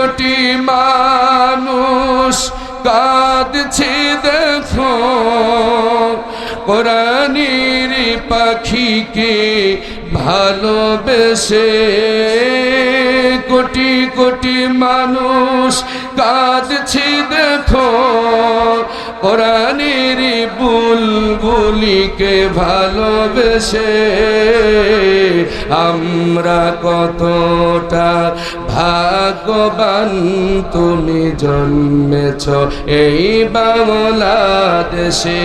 কোটি মানুষ কাঁদছে, দেখো। কোরআনির পাখিকে ভালোবেসে কোটি কোটি মানুষ কাঁদছে, দেখো। কোরআনের বুলবুলিকে ভালোবেসে আমরা কতটা ভাগ্যবান তুমি জন্মেছ এই বাংলাদেশে।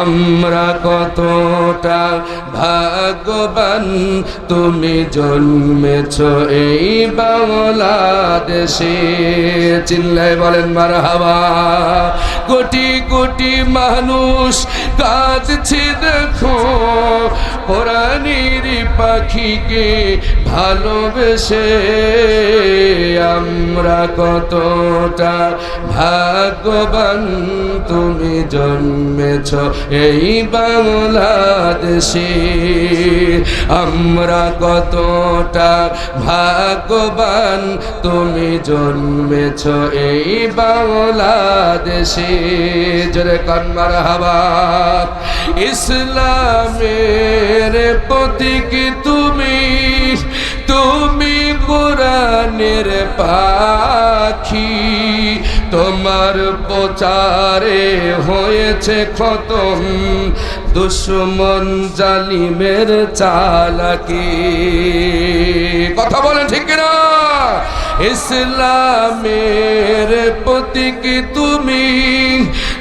আমরা কতটা ভাগ্যবান তুমি জন্মেছ এই বাংলাদেশে। চিল্লায় বলেন মার হাওয়া কোটি কোটি মানুষ কাঁদছে দেখো কোরআনের পাখিকে ভালোবেসে আমরা কতটা ভাগ্যবান তুমি জন্মেছ এই বাংলাদেশে। আমরা কতটা ভাগ্যবান তুমি জন্মেছ এই বাংলাদেশে। জোরে কন্মার হাবা ইসলামের প্রতীক তুমি কোরআনের পাখি, তোমার প্রচারে হয়েছে খতম। দুশ্মন জালিমের চালাকি। কথা বলেন ঠিক না ইসলামের প্রতীক তুমি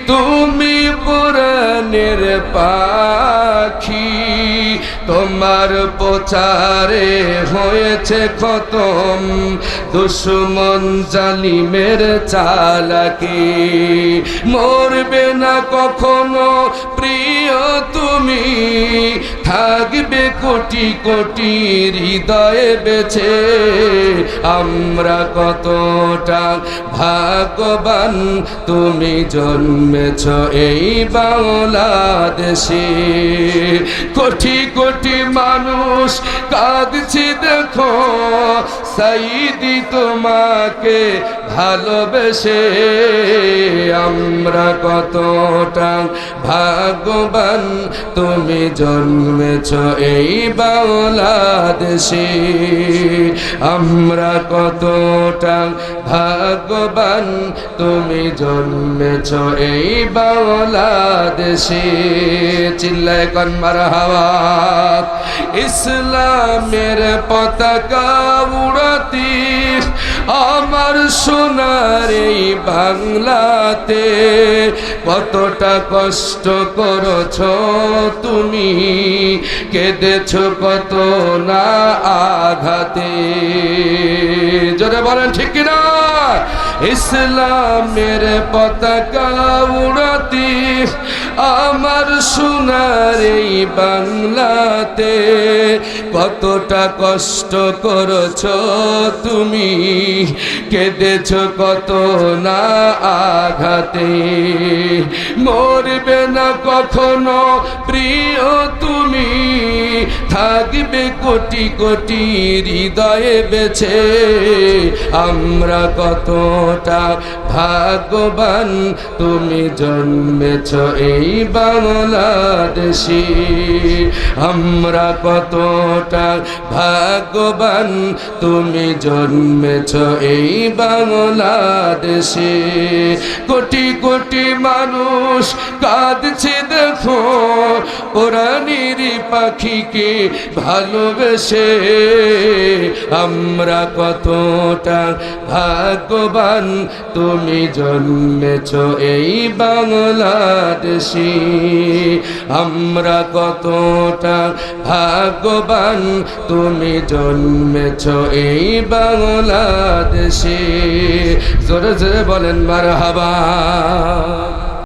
তুমি কোরআনের পাখি। তোমার প্রচারে হয়েছে খতম। দুশ্মন জালিমের চালাকি। মরবে না কখনো প্রিয় তুমি। থাকবে কোটি কোটি হৃদয়ে বেছে আমরা কতটা ভাগ্যবান তুমি জন্মেছ এই বাংলাদেশে। কোটি কোটি মানুষ কাঁদছি দেখো সাইদি তোমাকে ভালোবেসে আমরা কতটা ভাগবান তুমি জন্মেছ এই বাংলাদেশে। আমরা কতটা ভাগ্যবান তুমি জন্মেছ এই বাংলাদেশে। চিল্লায় কনমার হাওয়া। ইসলামের পতাকা উড়াতি আমার সোনার এই বাংলাতে কতটা কষ্ট করছ তুমি? কেঁদেছ কত না আঘাতে? জোরে বলেন, ঠিক কিনা? ইসলামের পতাকা উড়াতি, আমার সোনার এই বাংলাতে কতটা কষ্ট করছ তুমি? কেঁদেছ কত না আঘাতে? মরবে না কখনো প্রিয় তুমি? থাকবে কোটি কোটি হৃদয়ে বেছে। আমরা কতটা ভাগ্যবান, তুমি জন্মেছ এই বাংলাদেশে। আমরা কতটা ভাগ্যবান, তুমি জন্মেছ এই বাংলাদেশে। কোটি কোটি মানুষ কাঁদছে, দেখো, কোরআনির পাখিকে ভালোবেসে আমরা কতটা ভাগ্যবান। তুমি জন্মেছ এই বাংলাদেশে। আমরা কতটা ভাগ্যবান। তুমি জন্মেছ এই বাংলাদেশে। জোরে জোরে বলেন মার হাবা